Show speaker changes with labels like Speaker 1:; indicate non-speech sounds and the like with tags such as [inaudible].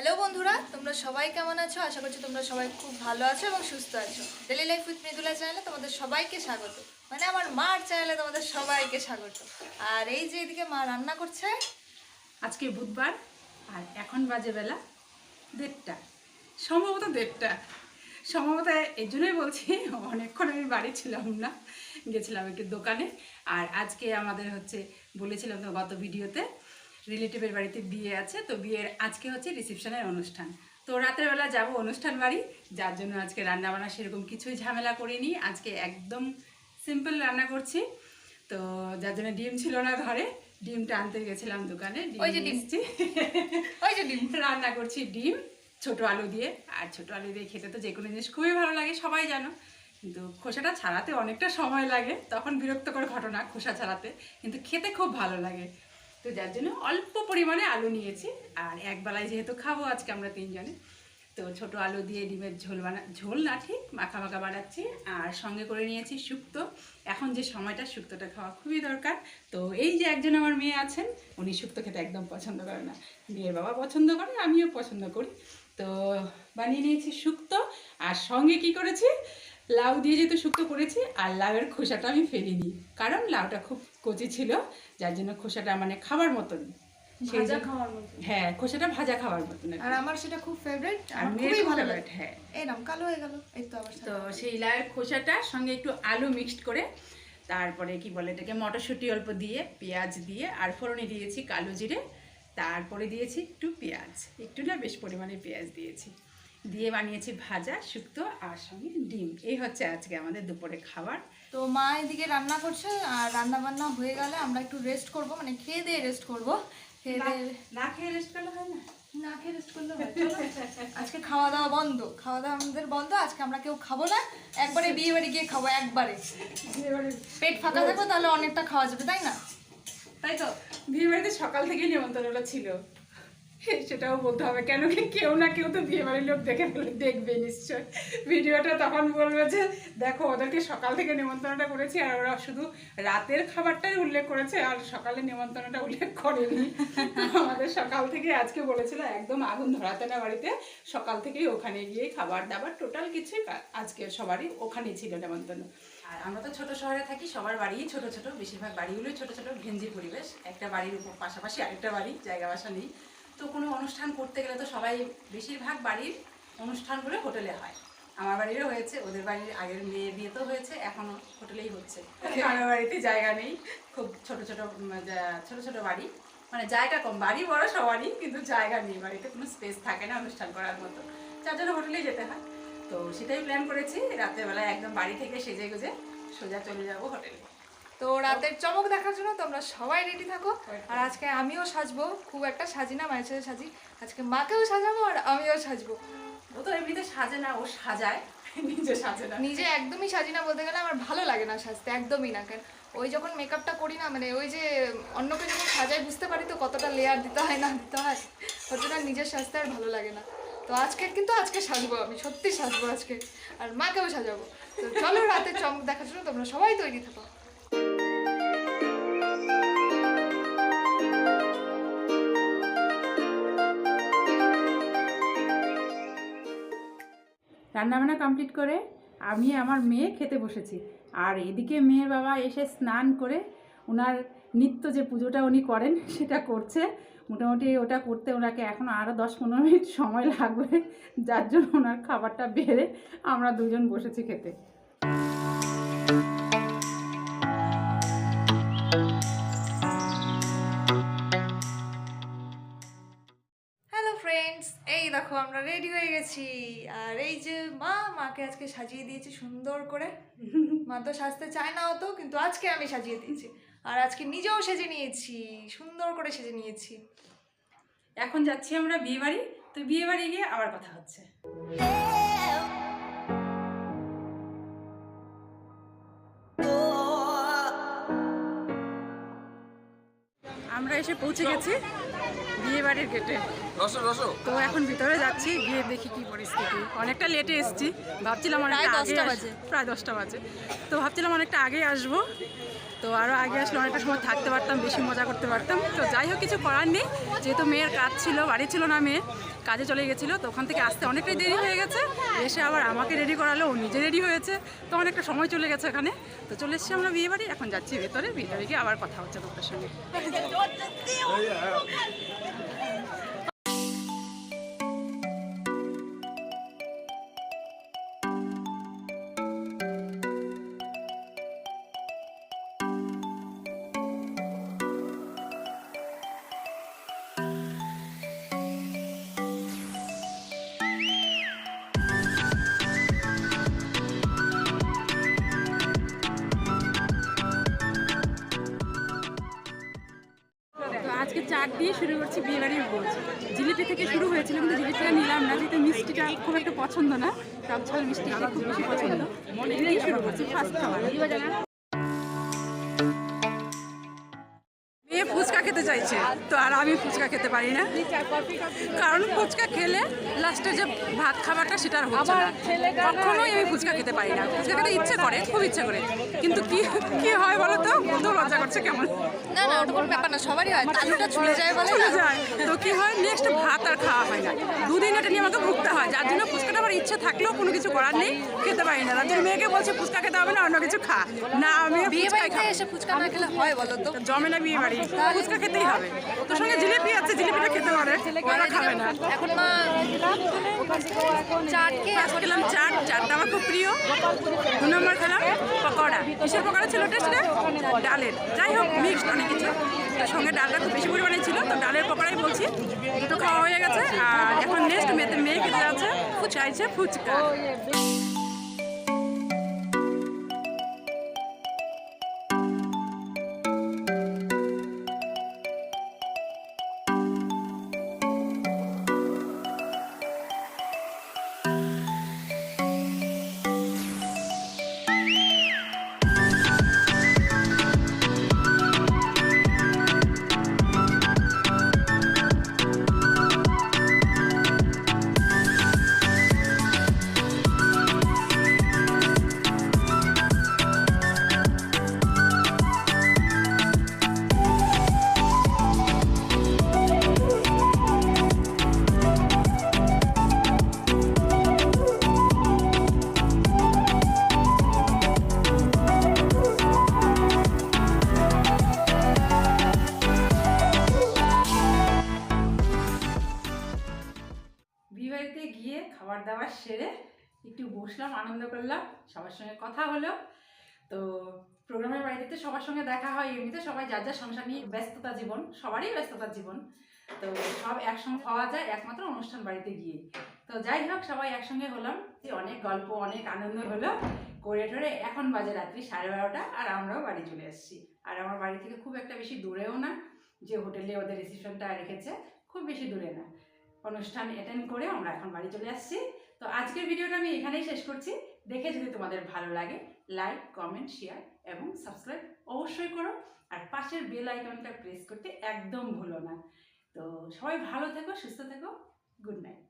Speaker 1: Hello বন্ধুরা, তোমরা সবাই কেমন আছো? আশা করছি তোমরা সবাই খুব ভালো আছো এবং সুস্থ আছো। ডেলি লাইফ উইথ মৃদুলা চ্যানেলে তোমাদের সবাইকে স্বাগত। মানে আমার মার চ্যানেলে তোমাদের সবাইকে স্বাগত। আর এই যে এদিকে মা রান্না করছে,
Speaker 2: আজকে বুধবার, আর এখন বাজে বেলা দেড়টা। সম্ভবত দেড়টা। সম্ভবত এই জন্যই বলছি, অনেকক্ষণ আমি বাড়ি ছিলাম না, গেছিলাম একটু দোকানে। আর আজকে আমাদের হচ্ছে বলেছিলাম তো গত ভিডিওতে রিলেটিভের বাড়িতে বিয়ে আছে তো বিয়ের আজকে হচ্ছে রিসেপশনের অনুষ্ঠান। তো রাতের বেলা যাব অনুষ্ঠান বাড়ি যার জন্য আজকে রান্না বান্না সেরকম কিছুই ঝামেলা করিনি। আজকে একদম সিম্পল রান্না করছি। তো যার জন্য ডিম ছিল না ঘরে ডিমটা আনতে গেছিলাম দোকানে
Speaker 1: ওই যে ডিম। ওই যে ডিম।
Speaker 2: রান্না করছি ডিম ছোট আলু দিয়ে। আর ছোট আলু দিয়ে খেতে তো যে কোনো জিনিস খুবই ভালো লাগে সবাই জানো। কিন্তু খোসাটা ছাড়াতে অনেকটা সময় লাগে তখন বিরক্তকর ঘটনা খোসা ছাড়াতে। কিন্তু খেতে খুব ভালো লাগে। তো যার জন্য অল্প পরিমাণে আলু নিয়েছি। আর এক বেলায় যেহেতু খাব আজকে আমরা তিনজনে, তো ছোট আলু দিয়ে ডিমের ঝোল বানা, ঝোল না ঠিক, মাখা মাখা বানাচ্ছি। আর সঙ্গে করে নিয়েছি শুক্তো। এখন যে সময়টা, শুক্তোটা খাওয়া খুবই দরকার। তো এই যে একজন আমার মেয়ে আছেন, উনি শুক্তো খেতে একদম পছন্দ করে না। মেয়ের বাবা পছন্দ করে, আমিও পছন্দ করি। তো বানিয়ে নিয়েছি শুক্তো। আর সঙ্গে কি করেছি লাউ দিয়ে যেহেতু শুক্তো করেছি আর লাউয়ের খোসাটা আমি ফেলিনি। কারণ লাউটা খুব কচি ছিল যার জন্য খোসাটা মানে খাবার মতন।
Speaker 1: ভাজা খাওয়ার মতো
Speaker 2: হ্যাঁ খোসাটা ভাজা খাওয়ার মতন আর
Speaker 1: আমার সেটা খুব ফেভারিট
Speaker 2: আর
Speaker 1: খুবই ভালো লাগে।
Speaker 2: হ্যাঁ।
Speaker 1: এই নাম কালো হয়ে গেল এই তো আবার
Speaker 2: তো সেই লাউয়ের খোসাটার সঙ্গে একটু আলু মিক্সড করে তারপরে কি বলে এটাকে মটরশুঁটি অল্প দিয়ে পেঁয়াজ দিয়ে আর ফোড়নে দিয়েছি কালো জিরে তারপরে দিয়েছি একটু পেঁয়াজ। একটু না বেশ পরিমাণে পেঁয়াজ দিয়েছি। দিয়ে বানিয়েছি ভাজা শুক্তো আর সঙ্গে ডিম। এই হচ্ছে আজকে আমাদের দুপুরে খাবার।
Speaker 1: তো মা এদিকে রান্না করছে আর রান্না বান্না হয়ে গেলে আমরা একটু রেস্ট করব মানে খেয়ে দিয়ে রেস্ট করব। খেয়ে দিয়ে
Speaker 2: না খেয়ে রেস্ট করলে হয় না?
Speaker 1: না খেয়ে রেস্ট করলে হয় আজকে খাওয়া দাওয়া বন্ধ। খাওয়া দাওয়া আমাদের বন্ধ আজকে আমরা কেউ খাব না। একবারে বিয়ে বাড়ি গিয়ে খাব একবারে। পেট ফাঁকা তাহলে অনেকটা খাওয়া যাবে তাই না? তাই তো
Speaker 2: বিয়ে বাড়িতে সকাল থেকে নিমন্ত্রণটা ছিল। সেটাও বলতে হবে। কেন কি কেউ না কেউ তো বিয়ে বাড়ির লোক দেখে ফেলে দেখবে নিশ্চয়। ভিডিওটা তখন বলবে যে, দেখো, ওদেরকে সকাল থেকে নিমন্ত্রণটা করেছি আর ওরা শুধু রাতের খাবারটাই উল্লেখ করেছে আর সকালে নিমন্ত্রণটা উল্লেখ করেনি। আমাদের সকাল থেকে আজকে বলেছিল, একদম আগুন ধরাতে না বাড়িতে। সকাল থেকেই ওখানে গিয়ে খাবার দাবার টোটাল কিছুই আজকে সবারই ওখানেই ছিল নেমন্তন্ন আর আমরা তো ছোট শহরে থাকি, সবার বাড়িই ছোট ছোট। বেশিরভাগ বাড়িগুলোই ছোট ছোট, ঘেঞ্জি পরিবেশ। একটা বাড়ির পাশাপাশি আরেকটা বাড়ি, জায়গা বাসা নেই। তো কোনো অনুষ্ঠান করতে গেলে তো সবাই বেশিরভাগ বাড়ির অনুষ্ঠানগুলো হোটেলে হয়। আমার বাড়িরও হয়েছে ওদের বাড়ির আগের মেয়ে বিয়ে তো হয়েছে এখনও হোটেলেই হচ্ছে। আমার বাড়িতে জায়গা নেই খুব ছোট ছোট ছোট ছোট বাড়ি। মানে জায়গা কম বাড়ি বড় সবারই কিন্তু জায়গা নেই বাড়িতে কোনো স্পেস থাকে না অনুষ্ঠান করার মতো। যার জন্য হোটেলেই যেতে হয়। তো সেটাই প্ল্যান করেছি রাত্রেবেলায় একদম বাড়ি থেকে সেজে গুজে সোজা চলে যাব হোটেলে।
Speaker 1: তো রাতের চমক দেখার জন্য তোমরা সবাই রেডি থাকো। আর আজকে আমিও সাজবো খুব একটা সাজি না মায়ের সাথে সাজি। আজকে মাকেও সাজাবো আর আমিও সাজবো।
Speaker 2: ও তো এমনিতে সাজে না ও সাজায় নিজে সাজে না।
Speaker 1: নিজে একদমই সাজি না বলতে গেলে আমার ভালো লাগে না সাজতে একদমই না। কেন ওই যখন মেকআপটা করি না মানে ওই যে অন্যকে যখন সাজাই বুঝতে পারি তো কতটা লেয়ার দিতে হয় না দিতে হয়। ওর জন্য নিজের সাজতে আর ভালো লাগে না। তো আজকে কিন্তু আজকে সাজবো আমি সত্যি সাজবো আজকে। আর মাকেও সাজাবো। তো চলো রাতের চমক দেখার জন্য তোমরা সবাই তৈরি থাকো।
Speaker 2: রান্নাবান্না কমপ্লিট করে আমি আমার মেয়ে খেতে বসেছি। আর এদিকে মেয়ের বাবা এসে স্নান করে ওনার নিত্য যে পুজোটা উনি করেন, [laughs] সেটা করছে। মোটামুটি ওটা করতে ওনাকে এখন আরও দশ পনেরো মিনিট সময় লাগবে, যার জন্য ওনার খাবারটা বেড়ে আমরা দুজন বসেছি খেতে।
Speaker 1: দেখো আমরা রেডি হয়ে গেছি। আর এই যে মা, মাকে আজকে সাজিয়ে দিয়েছি সুন্দর করে। মা তো সাজতে চায় না অত, কিন্তু আজকে আমি সাজিয়ে দিয়েছি। আর আজকে নিজেও সেজে নিয়েছি, সুন্দর করে সেজে নিয়েছি।
Speaker 2: এখন যাচ্ছি আমরা বিয়ে বাড়ি তো বিয়ে বাড়ি গিয়ে আবার কথা হচ্ছে। আমরা এসে পৌঁছে গেছি বিয়ে বাড়ির গেটে তো এখন ভিতরে যাচ্ছি গিয়ে দেখি কি পরিস্থিতি। অনেকটা লেটে এসেছি ভাবছিলাম অনেকটা আগে
Speaker 1: দশটা বাজে।
Speaker 2: প্রায় দশটা বাজে। তো ভাবছিলাম অনেকটা আগে আসব। তো আরও আগে আসলে অনেকটা সময় থাকতে পারতাম বেশি মজা করতে পারতাম। তো যাই হোক কিছু করার নেই। যেহেতু মেয়ের কাজ ছিল বাড়ি ছিল না মেয়ে কাজে চলে গেছিল তো ওখান থেকে আসতে অনেকটাই দেরি হয়ে গেছে। এসে আবার আমাকে রেডি করালো ও নিজে রেডি হয়েছে। তো অনেকটা সময় চলে গেছে এখানে। তো চলে এসেছি আমরা বিয়ে বাড়ি। এখন যাচ্ছি ভেতরে বিয়ে বাড়ি গিয়ে আবার কথা হচ্ছে তোমাদের সঙ্গে। চাট দিয়ে শুরু করছি বিয়ে বাড়ির ভোজ। জিলিপি থেকে শুরু হয়েছিল, কিন্তু জিলিপিটা নিলাম না, যেহেতু মিষ্টিটা খুব একটা পছন্দ না টক মিষ্টি খুব বেশি পছন্দ। এটা দিয়ে শুরু করছি ফার্স্ট খাবার। খেতে চাইছে। তো আর আমি ফুচকা খেতে পারি না। কারণ ফুচকা খেলে লাস্টে যে ভাত খাবারটা সেটা আর হচ্ছে না। কখনোই আমি ফুচকা খেতে পারি না। ফুচকা খেতে ইচ্ছে করে খুব ইচ্ছে করে। কিন্তু কি কি হয় বলো তো? বলতেও লজ্জা করছে কেমন?
Speaker 1: না না ওটা কোনো ব্যাপার না সবারই হয়। তালুটা ছুলে যায় বলে
Speaker 2: চলে যায়। তো কি হয়? নেক্সট ভাত আর খাওয়া হয় না। দুদিন এটা নিয়ে আমাকে ভুগতে হয়। যার জন্য ফুচকাটা আমার ইচ্ছে থাকলেও কোনো কিছু করার নেই খেতে পারি না। তার জন্য মেয়েকে বলছে ফুচকা খেতে হবে না অন্য কিছু খা। না আমি
Speaker 1: বিয়ে বাড়িতে এসে ফুচকা না খেলে হয় বলো তো?
Speaker 2: জমে না বিয়ে বাড়ি। ফুচকা খেতেই হবে। তোর সঙ্গে জিলিপি আছে জিলিপিটা খেতে পারে। ওরা খাবে না।
Speaker 1: এখন মা চাট খেয়ে
Speaker 2: ফার্স্ট খেলাম চাট চাটটা আমার খুব প্রিয়। দু নম্বর খেলাম পকোড়া। কিসের পকোড়া ছিল টেস্টটা ডালের। যাই হোক মিক্সড অনেক কিছু। তার সঙ্গে ডালটা খুব বেশি পরিমাণে ছিল তো ডালের পকোড়াই বলছি। দুটো খাওয়া হয়ে গেছে আর এখন নেক্সট মেয়েতে মেয়ে খেতে যাচ্ছে চাইছে ফুচকা। বিয়েবাড়িতে গিয়ে খাবার দাবার সেরে একটু বসলাম, আনন্দ করলাম, সবার সঙ্গে কথা হলো। তো প্রোগ্রামের বাড়িতে তো সবার সঙ্গে দেখা হয় এমনিতে, সবাই যার যার সংসার নিয়ে ব্যস্ততা জীবন, সবারই ব্যস্ততার জীবন। তো সব একসঙ্গে হওয়া যায়, একমাত্র অনুষ্ঠান বাড়িতে গিয়ে। তো যাই হোক, সবাই একসঙ্গে হলাম। অনেক গল্প, অনেক আনন্দ হলো। করে টরে এখন বাজে রাত্রি সাড়ে বারোটা আর আমরাও বাড়ি চলে এসেছি। আর আমার বাড়ি থেকে খুব একটা বেশি দূরেও না, যে হোটেলে ওদের রিসিপশনটা রেখেছে, খুব বেশি দূরে না। অনুষ্ঠান অ্যাটেন্ড করে আমরা এখন বাড়ি চলে আসছি। তো আজকের ভিডিওটা আমি এখানেই শেষ করছি। দেখে যদি তোমাদের ভালো লাগে লাইক কমেন্ট শেয়ার এবং সাবস্ক্রাইব অবশ্যই করো। আর পাশের বেল আইকনটা প্রেস করতে একদম ভুলো না। তো সবাই ভালো থেকো, সুস্থ থেকো। Good night